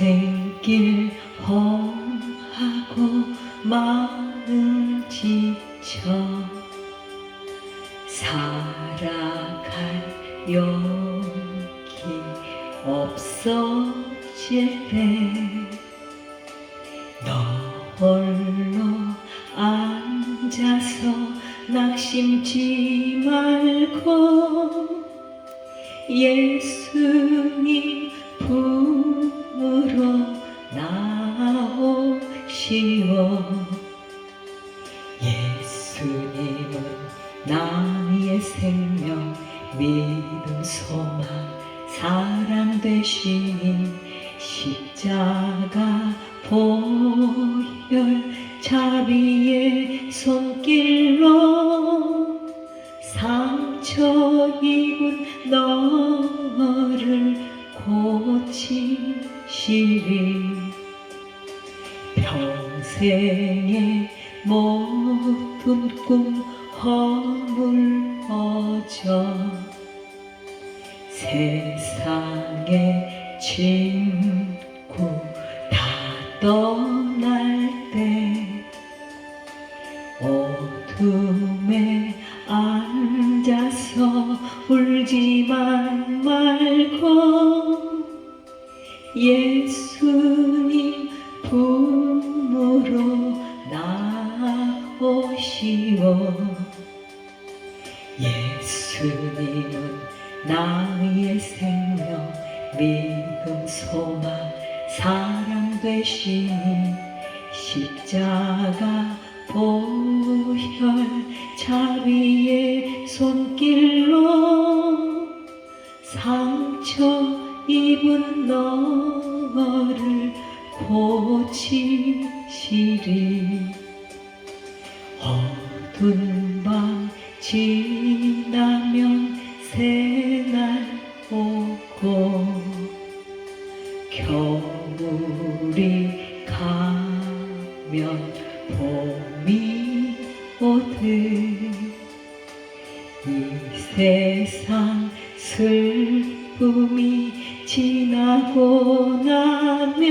인생길 험하고 마음 지쳐 살아갈 용기 없어질 때너 홀로 앉아서 낙심지 말고 예수님 품으로 나오시오. 예수님은 나의 생명 믿음 소망 사랑 되시니 십자가 보혈 자비의 손길로 상처 입은 너를 고치시리. 평생의 모든 꿈 허물어져 세상의 친구 다 떠날 때 어둠 울지만 말고 예수님 품으로 나오시오. 예수님은 나의 생명 믿음 소망 사랑 되시니 십자가 보혈 자비의 입은 너를 고치시리. 어두운 밤 지나면 새날 오고 겨울이 가면 봄이 오듯 이 세상 슬픔이 지나고 나면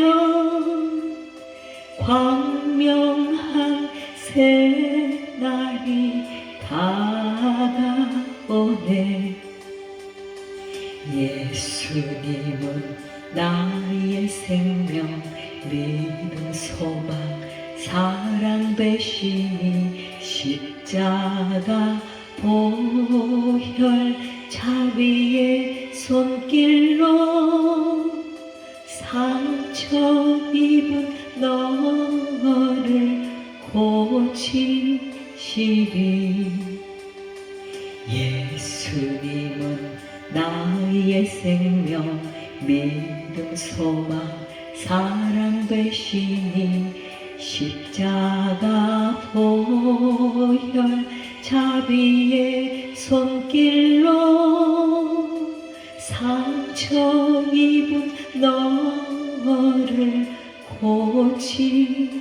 광명한 새날이 다가오네. 예수님은 나의 생명 믿음 소망 사랑 되시니 십자가 보혈 자비의 손길로 상처 입은 너를 고치시리. 예수님은 나의 생명 믿음 소망 사랑 되시니 십자가 보혈 자비의 손길로 상처 입은 너 를 고치시리